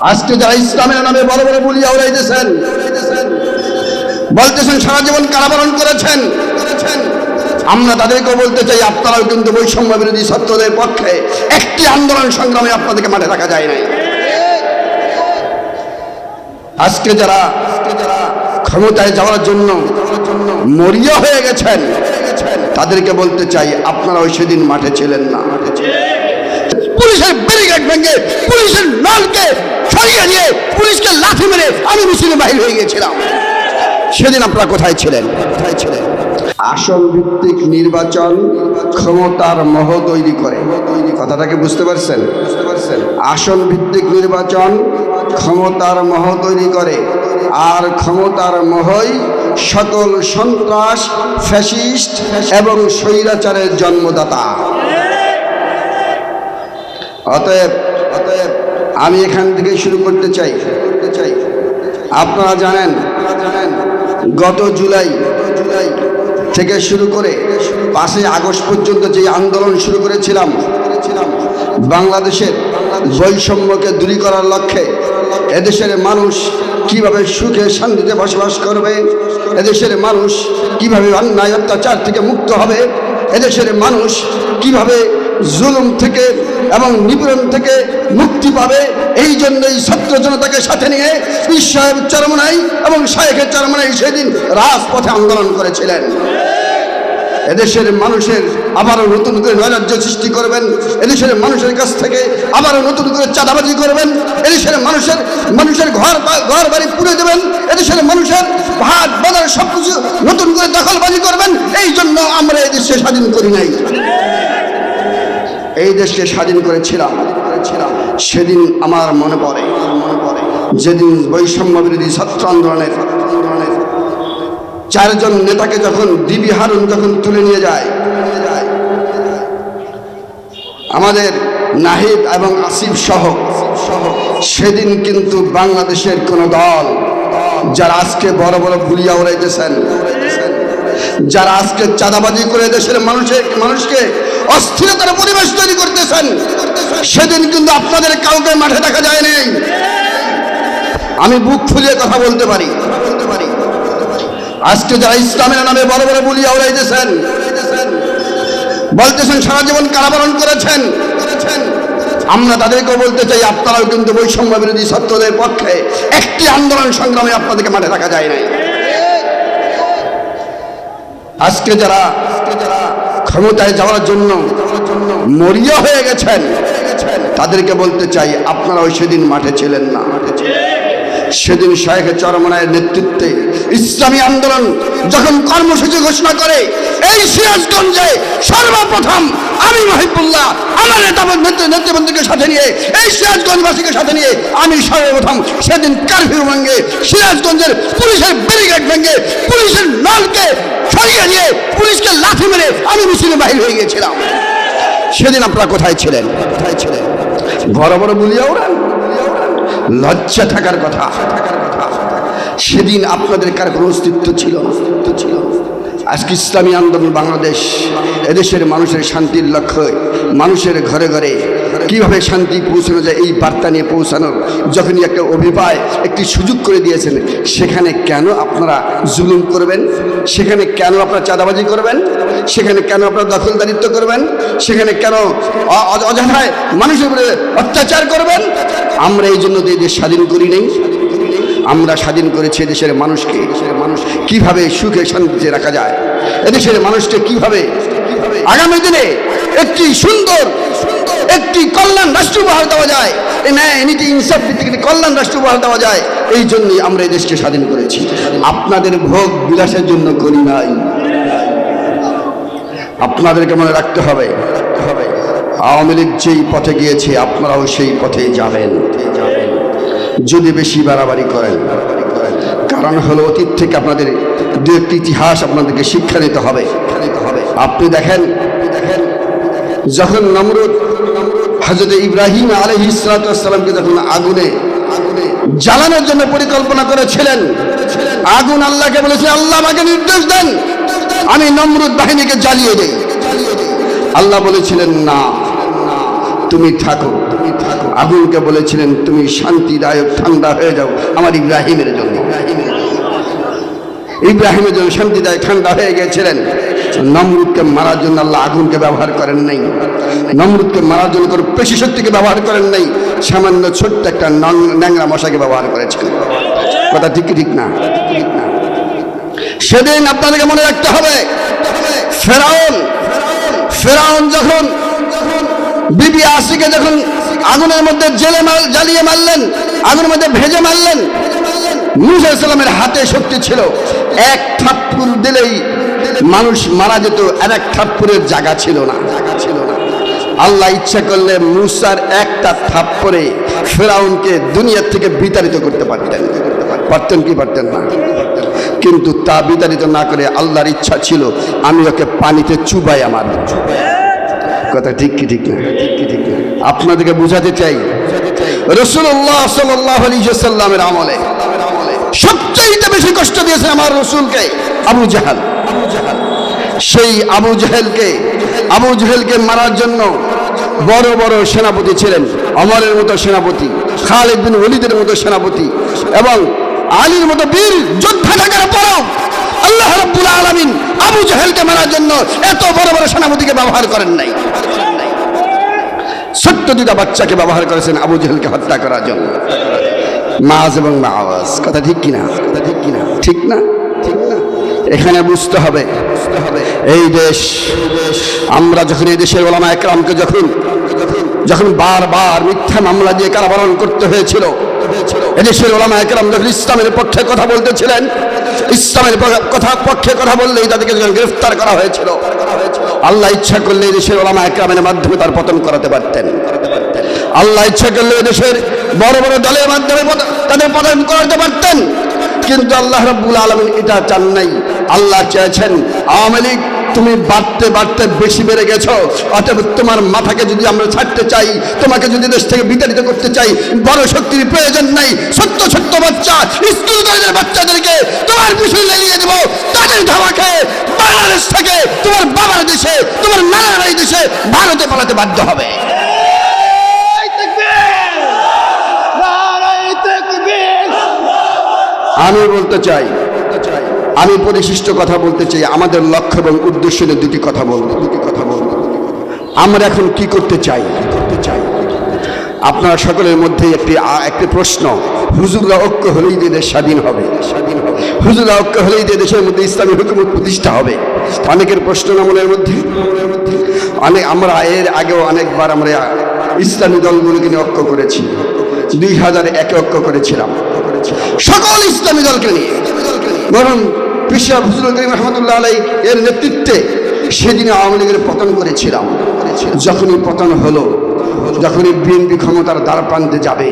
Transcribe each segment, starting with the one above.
আজকে যারা ইসলামের নামে বড় বড় বলিয়া উড়াইতেছেন বলতেছেন সারা জীবন কারাবরণ করেছেন, আমরা তাদেরকেও বলতে চাই, আপনারাও কিন্তু বৈষম্য বিরোধী ছাত্রদের পক্ষে একটি আন্দোলন সংগ্রামে আপনাদেরকে মাঠে রাখা যায় নাই। আজকে যারা ক্ষমতায় যাওয়ার জন্য মরিয়া হয়ে গেছেন, তাদেরকে বলতে চাই আপনারা ওই সেদিন মাঠে ছিলেন না। পুলিশের ব্যারিকেড ভেঙে পুলিশের নলকে সরিয়ে দিয়ে পুলিশকে লাঠি মেরে আমি মিছিলে বাহির হয়ে গিয়েছিলাম। সেদিন আপনারা কোথায় ছিলেন? কোথায় ছিলেন? আসন ভিত্তিক নির্বাচন ক্ষমতার মহ তৈরি করে। কথাটাকে বুঝতে পারছেন? বুঝতে পারছেন আসন ভিত্তিক নির্বাচন ক্ষমতার মহ তৈরি করে। আর ক্ষমতার মহই সকল সন্ত্রাস, ফ্যাসিস্ট এবং স্বৈরাচারের জন্মদাতা। অতএব অতএব আমি এখান থেকে শুরু করতে চাই। চাই আপনারা জানেন, গত জুলাই জুলাই থেকে শুরু করে পাঁচই আগস্ট পর্যন্ত যে আন্দোলন শুরু করেছিলাম, বাংলাদেশের বৈষম্যকে দূরী করার লক্ষ্যে এদেশের মানুষ কীভাবে সুখে শান্তিতে বসবাস করবে, এদেশের মানুষ কীভাবে অন্যায় অত্যাচার থেকে মুক্ত হবে, এদেশের মানুষ কীভাবে জুলুম থেকে এবং নিপীড়ন থেকে মুক্তি পাবে, এই জন্যই ছাত্র জনতাকে সাথে নিয়ে সাহেব চরমনাই এবং শাহেখের চরমনাই সেদিন রাজপথে আন্দোলন করেছিলেন। এদেশের মানুষের আবারও নতুন করে নৈরাজ্য সৃষ্টি করবেন, এদেশের মানুষের কাছ থেকে আবারও নতুন করে চাঁদাবাজি করবেন, এদেশের মানুষের মানুষের ঘর ঘর বাড়ি পুড়ে দেবেন, এদেশের মানুষের ভাত বাজার সব কিছু নতুন করে দখলবাজি করবেন, এই জন্য আমরা এদেশে স্বাধীন করি নাই। এই দেশকে স্বাধীন করেছিলাম। সেদিন আমার মনে পড়ে। যেদিন বৈষম্য বিরোধী ছাত্র আন্দোলনের চারজন নেতাকে যখন ডিবি হারুন যখন তুলে নিয়ে যায়, আমাদের নাহিদ এবং আসিফ সহ সহ সেদিন কিন্তু বাংলাদেশের কোন দল যারা আজকে বড় বড় ভুলিয়া উড়াইতেছেন, যারা আজকে চাঁদাবাজি করে দেশের মানুষের মানুষকে অস্থিরতার পরিবেশ তৈরি করতেছেন। সেদিন কিন্তু আপনাদের কাউকে মাঠে দেখা যায় নাই। আমি বুক ফুলিয়ে কথা বলতে পারি। আজকে যারা ইসলামের নামে বড় বড় বলিয়া উড়াইতেছেন বলতেছেন, সারা জীবন কারাবরণ করেছেন। আমরা তাদেরকেও বলতে চাই, আপনারাও কিন্তু বৈষম্য বিরোধী ছাত্রদের পক্ষে একটি আন্দোলন সংগ্রামে আপনাদেরকে মাঠে রাখা যায় নাই। আজকে যারা আজকে যারা ক্ষমতায় যাওয়ার জন্য মরিয়া হয়ে গেছেন। তাদেরকে বলতে চাই আপনারা ওই সেদিন মাঠে ছিলেন না। সেদিন শাহেখ চরমনায়ের নেতৃত্বে ইসলামী আন্দোলন যখন কর্মসূচি ঘোষণা করে, এই সিরাজগঞ্জে সর্বপ্রথম আমি মহিবুল্লাহ, আমার নেতা নেতৃ- নেতৃবৃন্দকে সাথে নিয়ে, এই সিরাজগঞ্জবাসীকে সাথে নিয়ে আমি সর্বপ্রথম সেদিন কারফিউ ভেঙে, সিরাজগঞ্জের পুলিশের ব্যারিকেড ভেঙে, পুলিশের নলকে সরিয়ে দিয়ে পুলিশকে লাথি মেরে আমি মিছিলে বাহির হয়ে গিয়েছিলাম। সেদিন আপনারা কোথায় ছিলেন? কোথায় ছিলেন? বড় বড় বলিয়া ওড়ান? লজ্জা থাকার কথা। সেদিন আপনাদের কার কোনো অস্তিত্ব ছিল? অস্তিত্ব ছিল আজকে ইসলামী আন্দোলন বাংলাদেশ, এদেশের মানুষের শান্তির লক্ষ্য, মানুষের ঘরে ঘরে কীভাবে শান্তি পৌঁছানো যায় এই বার্তা নিয়ে পৌঁছানোর যখনই একটা অভিপায় একটি সুযোগ করে দিয়েছেন, সেখানে কেন আপনারা জুলুম করবেন? সেখানে কেন আপনারা চাঁদাবাজি করবেন? সেখানে কেন আপনারা দখলদারিত্ব করবেন? সেখানে কেন অযথায় মানুষের উপরে অত্যাচার করবেন? আমরা এই জন্য দেশ স্বাধীন করি নেই। আমরা স্বাধীন করেছি দেশের মানুষকে। দেশের মানুষ কীভাবে সুখে শান্তিতে রাখা যায়? এদেশের মানুষকে কীভাবে আগামী দিনে একটি সুন্দর, একটি কল্যাণ রাষ্ট্র উপহার দেওয়া যায়? ন্যায়, নীতি, ইনসাফ ভিত্তিক কল্যাণ রাষ্ট্র উপহার দেওয়া যায়। এই জন্যই আমরা এই দেশকে স্বাধীন করেছি। আপনাদের ভোগ বিলাসের জন্য করি নাই। আপনাদেরকে মনে রাখতে হবে, আওয়ামী লীগ যেই পথে গিয়েছে, আপনারাও সেই পথে যাবেন। যদি বেশি বাড়াবাড়ি করেন। কারণ হলো অতীত থেকে আপনাদের দু একটি ইতিহাস আপনাদেরকে শিক্ষা নিতে হবে। আপনি দেখেন, যখন নমরুদ হজরত ইব্রাহিম আলহ ইসলাতামকে যখন আগুনে জ্বালানোর জন্য পরিকল্পনা করেছিলেন, আগুন আল্লাহকে বলেছে, আল্লাহ আমাকে নির্দেশ দেন, আমি নমরুদ বাহিনীকে জ্বালিয়ে দেই। আল্লাহ বলেছিলেন, না, তুমি থাকো। তুমি আগুনকে বলেছিলেন, তুমি শান্তিদায়ক, ঠান্ডা হয়ে যাও। আমার ইব্রাহিমের জন্য। ইব্রাহিমের জন্য শান্তিদায়ক, ঠান্ডা হয়ে গেছিলেন নমরুদকে মারার জন্য আল্লাহ আগুনকে ব্যবহার করেন নাই। নমরুদকে মারার জন্য কোনো পেশি শক্তিকে ব্যবহার করেন নাই। সামান্য ছোট্ট একটা ন্যাংরা মশাকে ব্যবহার করেছেন। কথা ঠিক ঠিক না? সেদিন আপনাদেরকে মনে রাখতে হবে, ফেরাউন ফেরাউন যখন বিবি আসিকে যখন আগুনের মধ্যে জেলে জ্বালিয়ে মারলেন, আগুনের মধ্যে ভেজে মারলেন। মুসা ইসলামের হাতে শক্তি ছিল। এক থাপ্পুর দিলেই মানুষ মারা যেত, আর এক থাপ্পুরের জায়গা ছিল না। জায়গা ছিল না আল্লাহ ইচ্ছা করলে মুসার একটা থাপ্পরে ফেরাউনকে দুনিয়ার থেকে বিতাড়িত করতে পারতেন। পারতেন কি পারতেন না? কিন্তু তা বিতাড়িত না করে আল্লাহর ইচ্ছা ছিল, আমি ওকে পানিতে চুবাই আমার। কথা ঠিক কি ঠিক না ঠিক কি, ঠিক না? আপনাদেরকে বোঝাতে চাই। রসুল্লাহ সাল্লাহ সাল্লামের আমলে সবচেয়ে বেশি কষ্ট দিয়েছে আমার রসুলকে আবু জাহাল। সেই আবু জাহেলকে আবু জাহেলকে মারার জন্য বড় বড় সেনাপতি ছিলেন, অমরের মতো সেনাপতি, খালেদ বিন ওলিদের মতো সেনাপতি এবং আলীর মতো বীর যোদ্ধা থাকার পরও আল্লাহ রব্বুল আলমিন আবু জাহেলকে মারার জন্য এত বড় বড় সেনাপতিকে ব্যবহার করেন নাই। ছোট্ট দুটা বাচ্চাকে ব্যবহার করেছেন আবু জেহেলকে হত্যা করার জন্য। মাজ এবং মাওয়াজ, কথা ঠিক কিনা? কথা ঠিক কিনা? ঠিক না? ঠিক না? এখানে বুঝতে হবে। এই দেশ, আমরা যখন এই দেশের ওলামা একরামকে যখন যখন বারবার মিথ্যা মামলা দিয়ে কারাবরণ করতে হয়েছিল এদেশের ওলামা একরাম যখন ইসলামের পক্ষে কথা বলতেছিলেন, ইসলামের কথা পক্ষে কথা বললেই তাদেরকে গ্রেফতার করা হয়েছিল, আল্লাহ ইচ্ছা করলে দেশের ওলামা একরামের মাধ্যমে তার পতন করাতে পারতেন। আল্লাহ ইচ্ছা করলে দেশের বড় বড় দলের মাধ্যমে তাদের পতন করাতে পারতেন। কিন্তু আল্লাহ রাব্বুল আলমিন এটা চান নাই। আল্লাহ চেয়েছেন, আওয়ামী লীগ তুমি বাড়তে বাড়তে বেশি বেড়ে গেছো। অতএব তোমার মাথাকে যদি আমরা ছাড়তে চাই তোমাকে যদি দেশ থেকে বিতাড়িত করতে চাই বড় শক্তির প্রয়োজন নাই। ছোট্ট ছোট্ট বাচ্চা স্কুল কলেজের বাচ্চাদেরকে তোমার পিছনে লেলিয়ে দেবো। তাদের ধাওয়া খেয়ে বাংলাদেশ থেকে তোমার বাবার দেশে তোমার নানার এই দেশে ভারতে পালাতে বাধ্য হবে। আমি বলতে চাই আমি পরিশিষ্ট কথা বলতে চাই, আমাদের লক্ষ্য এবং উদ্দেশ্য নিয়ে দুটি কথা বলব। দুটি কথা বলব। আমরা এখন কি করতে চাই? করতে চাই? আপনার সকলের মধ্যে একটি একটি প্রশ্ন। হুজুররা ঐক্য হলেই যে দেশ স্বাধীন হবে। স্বাধীন হবে। হুজুররা ঐক্য হলেই যে দেশের মধ্যে ইসলামী হুকুমত প্রতিষ্ঠা হবে। অনেকের প্রশ্ন না মনের মধ্যে? অনেক, আমরা এর আগেও অনেকবার আমরা ইসলামী দলগুলোকে নিয়ে ঐক্য করেছি। দুই হাজার একে ঐক্য করেছিলাম। সকল ইসলামী দলকে নিয়ে। বরং পিসা ফজলুল করিম রহমতুল্লাহ আলাই এর নেতৃত্বে সেদিন আওয়ামী লীগের পতন করেছিলাম। যখনই পতন হলো, যখনই বিএনপি ক্ষমতার দ্বার প্রান্তে যাবে,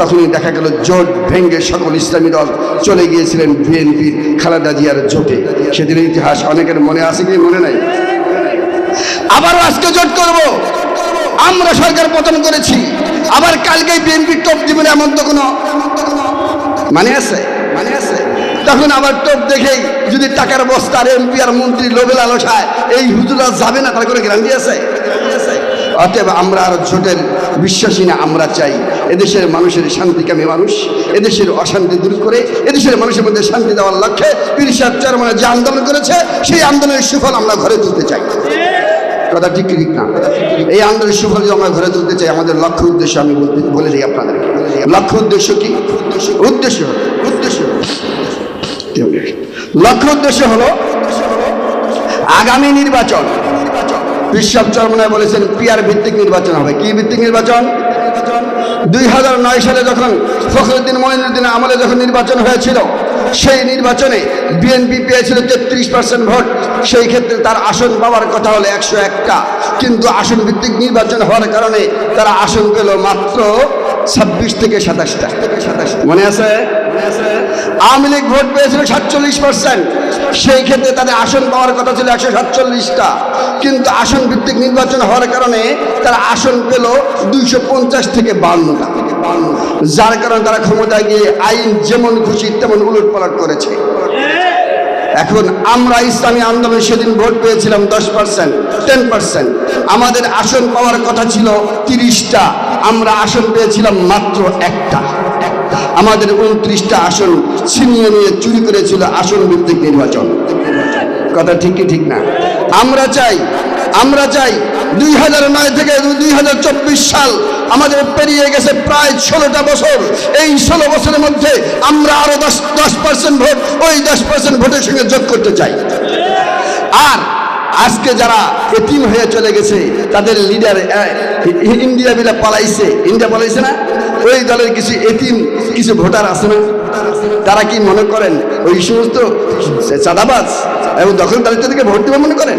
তখনই দেখা গেল জোট ভেঙ্গে সকল ইসলামী দল চলে গিয়েছিলেন বিএনপি খালেদা জিয়ার জোটে। সেদিনের ইতিহাস অনেকের মনে আছে কি মনে নাই? আবারও আজকে জোট করব। আমরা সরকার পতন করেছি। আবার কালকে বিএনপি টপ দিবেন এমন তো কোনো মানে আছে? তখন আবার টোপ দেখেই যদি টাকার বস্তার এমপি আর মন্ত্রী লোভে লালসায় এই হুজুরা যাবে না তার করে গ্যারান্টি আছে? অতএব আমরা আর জোটের বিশ্বাসী না, আমরা চাই এদেশের মানুষের শান্তিকামী মানুষ, এদেশের অশান্তি দূর করে, এদেশের মানুষের মধ্যে শান্তি দেওয়ার লক্ষ্যে পীর সাহেব চেয়ারম্যানের যে আন্দোলন করেছে, সেই আন্দোলনের সুফল আমরা ঘরে তুলতে চাই। কথা ঠিক ঠিক না? এই আন্দোলনের সুফল যদি আমরা ঘরে তুলতে চাই, আমাদের লক্ষ্য উদ্দেশ্য আমি বলতে বলে দিই আপনাদেরকে। লক্ষ্য উদ্দেশ্য কি? উদ্দেশ্য। উদ্দেশ্য। হলো লক্ষ্য উদ্দেশ্য হলো আগামী নির্বাচন। বিশ্ব চরমনায় বলেছেন পিয়ার ভিত্তিক নির্বাচন হবে। কি ভিত্তিক নির্বাচন? দুই হাজার নয় সালে যখন ফখরুদ্দিন মঈনুদ্দিনের আমলে যখন নির্বাচন হয়েছিল, সেই নির্বাচনে বিএনপি পেয়েছিল তেত্রিশ পার্সেন্ট ভোট। সেই ক্ষেত্রে তার আসন পাওয়ার কথা হলো একশো একটা। কিন্তু আসন ভিত্তিক নির্বাচন হওয়ার কারণে তারা আসন পেল মাত্র ছাব্বিশ থেকে সাতাশটা। মনে আছে? আওয়ামী লীগ ভোট পেয়েছিল সাতচল্লিশ পার্সেন্ট সেই ক্ষেত্রে তাদের আসন পাওয়ার কথা ছিল একশো সাতচল্লিশটা। কিন্তু আসন ভিত্তিক নির্বাচন হওয়ার কারণে তারা আসন পেল দুইশো পঞ্চাশ থেকে বান্নটা যার কারণে তারা ক্ষমতায় গিয়ে আইন যেমন খুশি তেমন উলট পালট করেছে। এখন আমরা ইসলামী আন্দোলন সেদিন ভোট পেয়েছিলাম দশ পার্সেন্ট টেন পার্সেন্ট আমাদের আসন পাওয়ার কথা ছিল তিরিশটা। আমরা আসন পেয়েছিলাম মাত্র একটা। আমাদের উনত্রিশটা আসন ছিনিয়ে নিয়ে চুরি করেছিল আসন ভিত্তিক নির্বাচন। কথা ঠিক কি ঠিক না? আমরা চাই আমরা চাই দুই হাজার নয় থেকে দুই হাজার চব্বিশ সাল আমাদের পেরিয়ে গেছে প্রায় ষোলোটা বছর। এই ষোলো বছরের মধ্যে আমরা আরও দশ দশ পার্সেন্ট ভোট, ওই দশ পার্সেন্ট ভোটের সঙ্গে যোগ করতে চাই। আর আজকে যারা এতিম হয়ে চলে গেছে, তাদের লিডার ইন্ডিয়া বিলা পালাইছে। ইন্ডিয়া পালাইছে না? ওই দলের কিছু এতিম, কিছু ভোটার আছে না? তারা কি মনে করেন ওই সমস্ত চাঁদাবাজ এবং দখলদারিত্বদেরকে ভোট দেবে মনে করেন?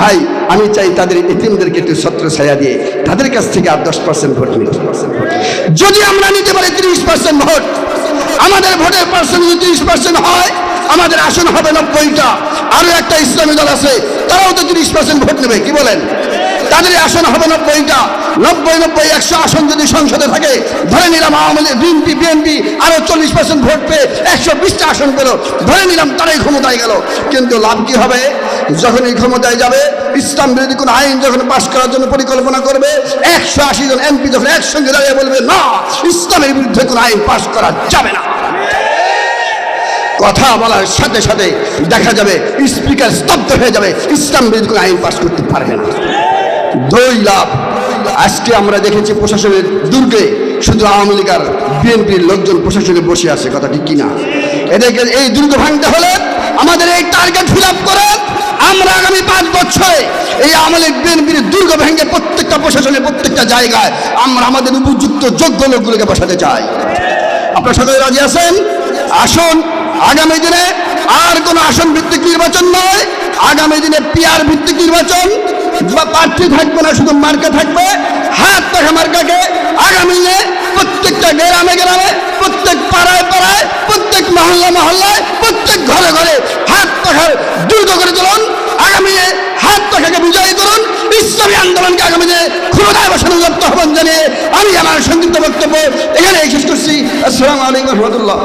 ভাই, আমি চাই তাদের এতিমদেরকে একটু ছত্র ছায়া দিয়ে তাদের কাছ থেকে আর দশ পার্সেন্ট ভোট নিতে যদি আমরা নিতে পারি তিরিশ পার্সেন্ট ভোট, আমাদের ভোটের পার্সেন্ট যদি তিরিশ পার্সেন্ট হয়, আমাদের আসন হবে নব্বইটা। আরও একটা ইসলামী দল আছে, তারাও তো তিরিশ পার্সেন্ট ভোট নেবে, কি বলেন? তাদের আসন হবে নব্বইটা। নব্বই নব্বই, একশো আসন যদি সংসদে থাকে, ধরে নিলাম আওয়ামী লীগ, বিএনপি বিএনপি আরও চল্লিশ পার্সেন্ট ভোট পেয়ে একশো বিশটা আসন পেল। ধরে নিলাম তারাই ক্ষমতায় গেল। কিন্তু লাভ কি হবে? যখন এই ক্ষমতায় যাবে, ইসলাম বিরোধী কোনো আইন যখন পাশ করার জন্য পরিকল্পনা করবে, একশো আশি জন এমপি যখন একসঙ্গে দাঁড়িয়ে বলবে, না, ইসলামের বিরুদ্ধে কোনো আইন পাশ করা যাবে না। কথা বলার সাথে সাথে দেখা যাবে, স্পিকার স্তব্ধ হয়ে যাবে, ইসলাম বিরোধী কোনো আইন পাশ করতে পারবে না। দুই লাভ আজকে আমরা দেখেছি প্রশাসনের দুর্গে শুধু আওয়ামী লীগ আর বিএনপির লোকজন প্রশাসনে বসে আছে, কথা ঠিক কিনা? এদেরকে এই দুর্গ ভাঙতে হলে আমাদের এই টার্গেট ফিল করে আমরা আগামী পাঁচ বছরে এই আওয়ামী লীগ, বিএনপির দুর্গ ভেঙে প্রত্যেকটা প্রশাসনের প্রত্যেকটা জায়গায় আমরা আমাদের উপযুক্ত যোগ্য লোকগুলোকে বসাতে চাই। আপনার সকলে রাজি আছেন? আসুন, আগামী দিনে আর কোন আসন ভিত্তিক নির্বাচন নয়, আগামী দিনে পিয়ার ভিত্তিক নির্বাচন। বা প্রার্থী থাকবে না, শুধু মার্কা থাকবে। হাত পাখা মার্কাকে আগামী দিনে প্রত্যেকটা গ্রামে গ্রামে, প্রত্যেক পাড়ায় পাড়ায়, প্রত্যেক মহল্লা মহল্লায়, প্রত্যেক ঘরে ঘরে হাত পাখার দ্রুত করে তুলুন। আগামী হাত পাখাকে বিজয়ী করুন। ইসলামী আন্দোলনকে আগামী দিনে ক্ষমতায় বসানো যত্ন আহ্বান জানিয়ে আমি আমার সংক্ষিপ্ত বক্তব্য এখানে শেষ করছি। আসসালামু আলাইকুম রহমতুল্লাহ।